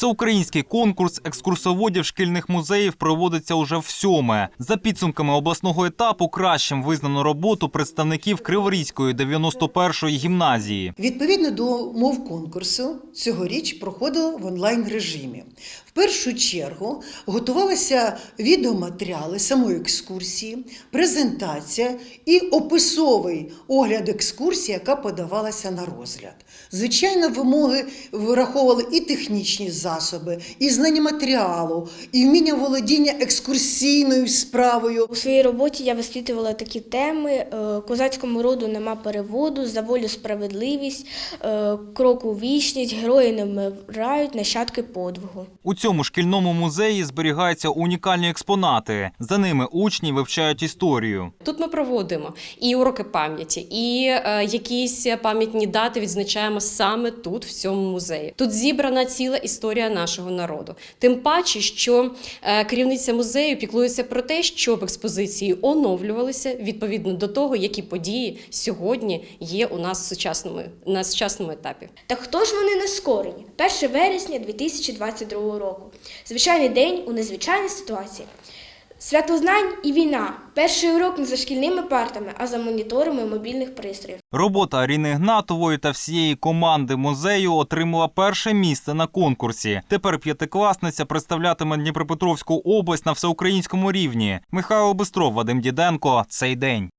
Всеукраїнський конкурс екскурсоводів шкільних музеїв проводиться уже в сьоме. За підсумками обласного етапу кращим визнано роботу представників Криворізької 91-ї гімназії. Відповідно до умов конкурсу, цьогоріч проходило в онлайн режимі. В першу чергу готувалися відеоматеріали самої екскурсії, презентація і описовий огляд екскурсії, яка подавалася на розгляд. Звичайно, вимоги враховували і технічні засоби, і знання матеріалу, і вміння володіння екскурсійною справою. У своїй роботі я висвітлювала такі теми: е, козацькому роду нема переводу, за волю справедливість, е, крок у вічність, герої не вмирають, нащадки подвигу. У цьому шкільному музеї зберігаються унікальні експонати. За ними учні вивчають історію. Тут ми проводимо і уроки пам'яті, і е, якісь пам'ятні дати відзначаємо саме тут, в цьому музеї. Тут зібрана ціла історія нашого народу. Тим паче, що е, керівниця музею піклується про те, щоб експозиції оновлювалися відповідно до того, які події сьогодні є у нас в сучасному на сучасному етапі. Та хто ж вони нескорені? 1 вересня 2022 року. Звичайний день у незвичайній ситуації. Свято знань і війна. Перший урок не за шкільними партами, а за моніторами мобільних пристроїв. Робота Аріни Гнатової та всієї команди музею отримала перше місце на конкурсі. Тепер п'ятикласниця представлятиме Дніпропетровську область на всеукраїнському рівні. Михайло Бистров, Вадим Діденко. Цей день.